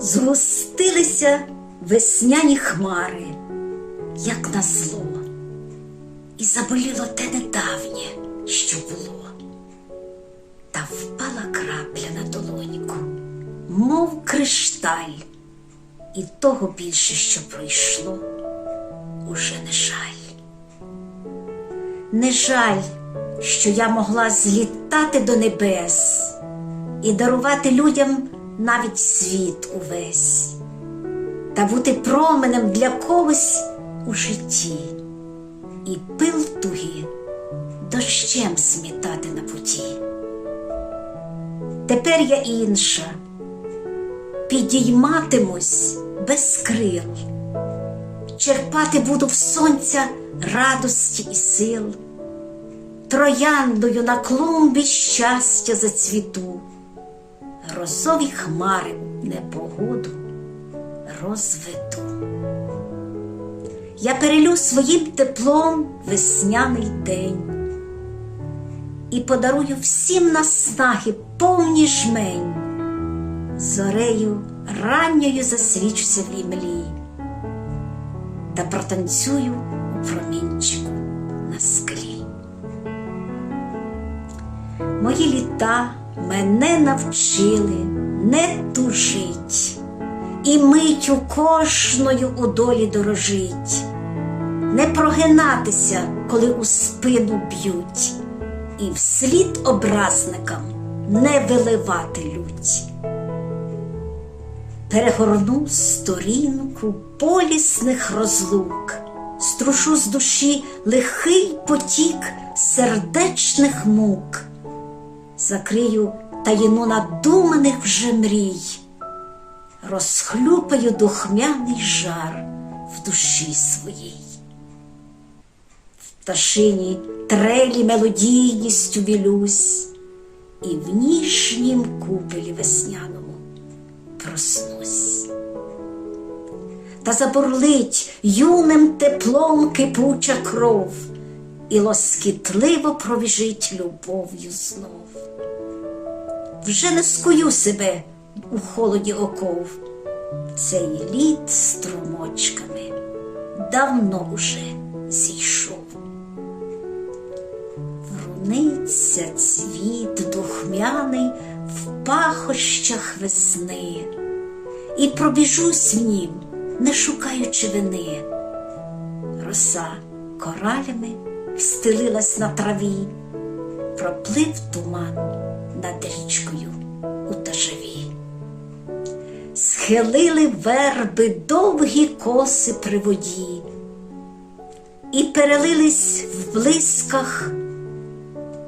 згустилися весняні хмари, як на зло, і заболіло те недавнє, що було, та впала крапля на долоньку, мов кришталь, і того більше, що пройшло, уже не жаль. Не жаль, що я могла злітати до небес і дарувати людям навіть світ увесь, та бути променем для когось у житті, і пил туги дощем смітати на путі. Тепер я інша, підійматимусь без крил, черпати буду в сонця радості і сил, трояндою на клумбі щастя зацвіту, розові хмари непогоду розведу. Я перелю своїм теплом весняний день і подарую всім наснаги повні жмень, зорею ранньою засвічуся в імлі та протанцюю у промінчику на склі. Мої літа мене навчили не тужить, і миттю кожною у долі дорожить, не прогинатися, коли у спину б'ють, і вслід образникам не виливати лють. Перегорну сторінку болісних розлук, струшу з душі лихий потік сердечних мук, закрию таїну надуманих вже мрій, розхлюпаю духмяний жар в душі своїй. В пташині трелі мелодійністю вілюсь, і в ніжнім купелі весняному проснусь. Та забурлить юним теплом кипуча кров, і лоскітливо пробіжить любов'ю знов. Вже не скую себе у холоді оков, цей лід струмочками давно уже зійшов. Вруниться цвіт духмяний в пахощах весни, і пробіжусь в нім, не шукаючи вини. Роса коралями встелилась на траві, проплив туман над річкою у тажеві. Схилили верби довгі коси при воді, і перелились в блисках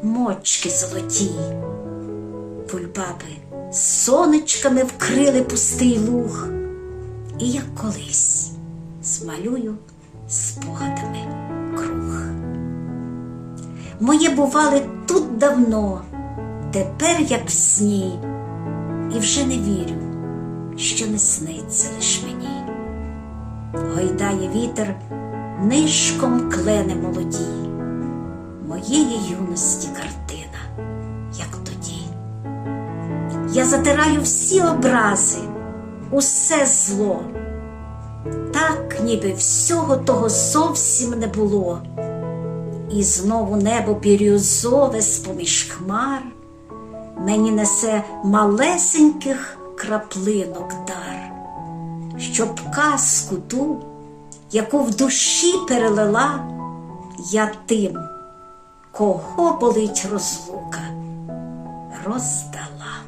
мочки золоті. Пульбаби сонечками вкрили пустий луг, і як колись змалюю спогадами круг. Моє бували тут давно, тепер як в сні, і вже не вірю, що не сниться лиш мені. Гойдає вітер нишком клени молоді, моєї юності картина, як тоді. Я затираю всі образи, усе зло, так, ніби всього того зовсім не було. І знову небо бірюзове з-поміж хмар мені несе малесеньких краплинок дар, щоб казку ту, яку в душі перелила, я тим, кого болить розлука, роздала.